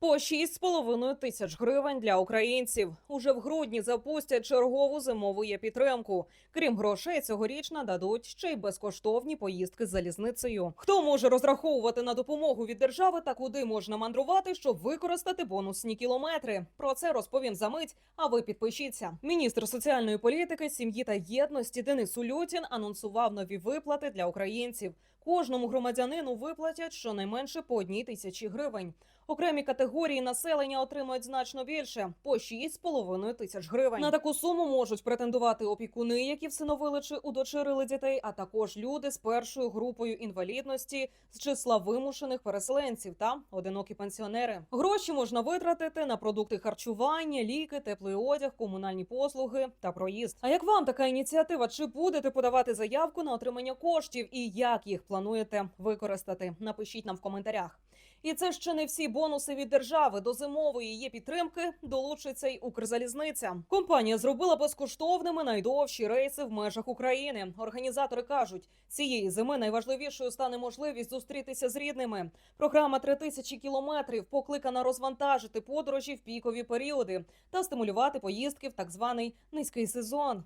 По 6,5 тисяч гривень для українців уже в грудні запустять чергову зимову є-підтримку. Крім грошей, цьогоріч нададуть ще й безкоштовні поїздки з залізницею. Хто може розраховувати на допомогу від держави та куди можна мандрувати, щоб використати бонусні кілометри? Про це розповім за мить. А ви підпишіться. Міністр соціальної політики, сім'ї та єдності Денис Улютін анонсував нові виплати для українців. Кожному громадянину виплатять щонайменше по одній тисячі гривень. Окремі категорії населення отримують значно більше по 6,5 тисяч гривень. На таку суму можуть претендувати опікуни, які всиновили чи удочерили дітей, а також люди з першою групою інвалідності з числа вимушених переселенців та одинокі пенсіонери. Гроші можна витратити на продукти харчування, ліки, теплий одяг, комунальні послуги та проїзд. А як вам така ініціатива? Чи будете подавати заявку на отримання коштів і як їх плануєте використати? Напишіть нам в коментарях. І це ще не всі бонуси від держави. До зимової її підтримки долучиться й Укрзалізниця. Компанія зробила безкоштовними найдовші рейси в межах України. Організатори кажуть, цієї зими найважливішою стане можливість зустрітися з рідними. Програма «Три тисячі кілометрів покликана розвантажити подорожі в пікові періоди та стимулювати поїздки в так званий низький сезон.